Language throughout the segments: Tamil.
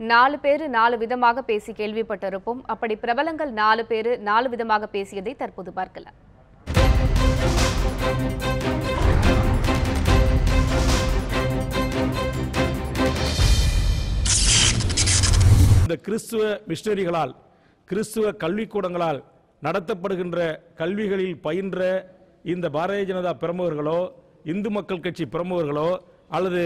நாலு பேர் நாலு விதமாக பேசி கேள்விப்பட்டிருப்போம். அப்படி பிரபலங்கள் நாலு பேர் நாலு விதமாக பேசியதை தற்போது பார்க்கலாம். இந்த கிறிஸ்துவ மிஷினரிகளால் கிறிஸ்துவ கல்விக்கூடங்களால் நடத்தப்படுகின்ற கல்விகளில் பயின்ற இந்த பாரதிய ஜனதா பிரமுகர்களோ இந்து மக்கள் கட்சி பிரமுகர்களோ அல்லது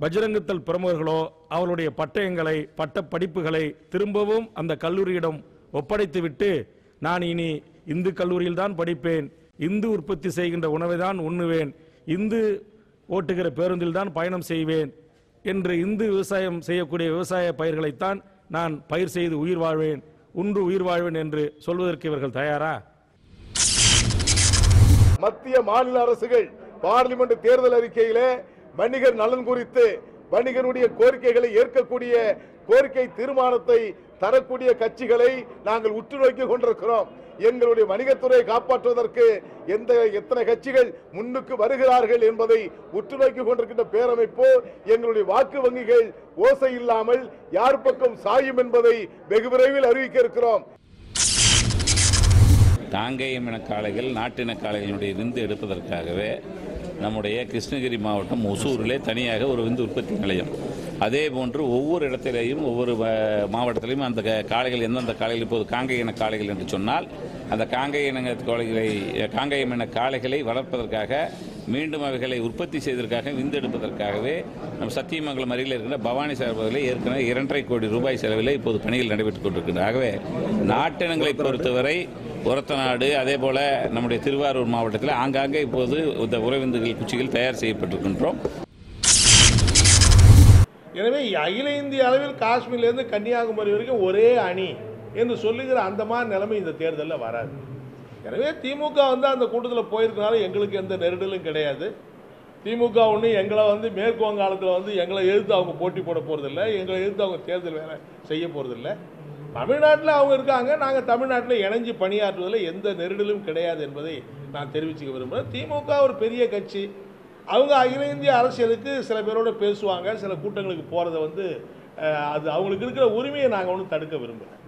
பஜ்ரங்கத்தல் பிரமுகர்களோ அவருடைய பட்டயங்களை பட்ட படிப்புகளை திரும்பவும் அந்த கல்லூரியிடம் ஒப்படைத்துவிட்டு நான் இனி இந்து கல்லூரியில் தான் படிப்பேன். இந்து உற்பத்தி செய்கின்ற உணவை தான் உண்ணுவேன். இந்து ஓட்டுகிற பேருந்தில் தான் பயணம் செய்வேன். என்று இந்து விவசாயம் செய்யக்கூடிய விவசாய பயிர்களைத்தான் நான் பயிர் செய்து உயிர் வாழ்வேன் உன்று உயிர் வாழ்வேன் என்று சொல்வதற்கு இவர்கள் தயாரா? மத்திய மாநில அரசுகள் பார்லிமெண்ட் தேர்தல் அறிக்கையிலே வணிகர் நலன் குறித்து வணிகருடைய கோரிக்கைகளை ஏற்கக்கூடிய கோரிக்கை தீர்மானத்தை தரக்கூடிய கட்சிகளை நாங்கள் உற்று நோக்கிக் கொண்டிருக்கிறோம். எங்களுடைய வணிகத்துறையை காப்பாற்றுவதற்கு எந்த எத்தனை கட்சிகள் முன்னுக்கு வருகிறார்கள் என்பதை உற்று நோக்கிக் கொண்டிருக்கின்ற பேரமைப்பு எங்களுடைய வாக்கு வங்கிகள் ஓசை இல்லாமல் யார் பக்கம் சாயும் என்பதை வெகு விரைவில் அறிவிக்க இருக்கிறோம். தாங்கேயம் இன காளைகள் நாட்டின காளைகளுடைய விந்து எடுப்பதற்காகவே நம்முடைய கிருஷ்ணகிரி மாவட்டம் ஒசூரிலே தனியாக ஒரு விந்து உற்பத்தி நிலையம். அதே போன்று ஒவ்வொரு இடத்திலேயும் ஒவ்வொரு மாவட்டத்திலையும் அந்த க- காளைகள் எந்தெந்த காளைகள் இப்போது காங்கேய இன காளைகள் என்று சொன்னால் அந்த காங்கேய இன காளைகளை காங்கேயம் இன காளைகளை வளர்ப்பதற்காக மீண்டும் அவைகளை உற்பத்தி செய்வதற்காக விந்தெடுப்பதற்காகவே நம் சத்தியமங்கலம் அருகில் இருக்கிற பவானி சார்பதில் ஏற்கனவே இரண்டரை கோடி ரூபாய் செலவில் இப்போது பணிகள் நடைபெற்றுக் கொண்டிருக்கின்றன. ஆகவே நாட்டினங்களை பொறுத்தவரை ஒரத்தநாடு அதே போல் நம்முடைய திருவாரூர் மாவட்டத்தில் ஆங்காங்கே இப்போது இந்த உறவிந்துகள் குச்சிகள் தயார் செய்யப்பட்டிருக்கின்றோம். எனவே அகில இந்திய அளவில் காஷ்மீர்லேருந்து கன்னியாகுமரி வரைக்கும் ஒரே அணி என்று சொல்லுகிற அந்த மாதிரி நிலைமை இந்த தேர்தலில் வராது. எனவே திமுக வந்து அந்த கூட்டத்தில் போயிருக்கனால எங்களுக்கு எந்த நெருடலும் கிடையாது. திமுக ஒன்று எங்களை வந்து மேற்கு வங்காளத்தில் வந்து எங்களை எதிர்த்து அவங்க போட்டி போட போகிறதில்ல எங்களை எதிர்த்து அவங்க தேர்தல் வேலை செய்ய போகிறதில்ல தமிழ்நாட்டில் அவங்க இருக்காங்க. நாங்கள் தமிழ்நாட்டில் இணைஞ்சு பணியாற்றுவதில் எந்த நெருடலும் கிடையாது என்பதை நான் தெரிவிச்சுக்க விரும்புகிறேன். திமுக ஒரு பெரிய கட்சி. அவங்க அகில இந்திய அரசியலுக்கு சில பேரோட பேசுவாங்க. சில கூட்டங்களுக்கு போகிறத வந்து அது அவங்களுக்கு இருக்கிற உரிமையை நாங்கள் ஒன்றும் தடுக்க விரும்புகிறேன்